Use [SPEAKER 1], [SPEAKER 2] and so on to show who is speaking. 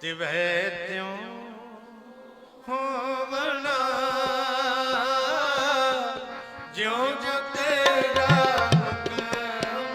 [SPEAKER 1] ਤਿਵੈ ਤਿਉ ਹੋਵਣਾ। ਜਿਉ ਜੋ ਤੇਰਾ ਹੁਕਮ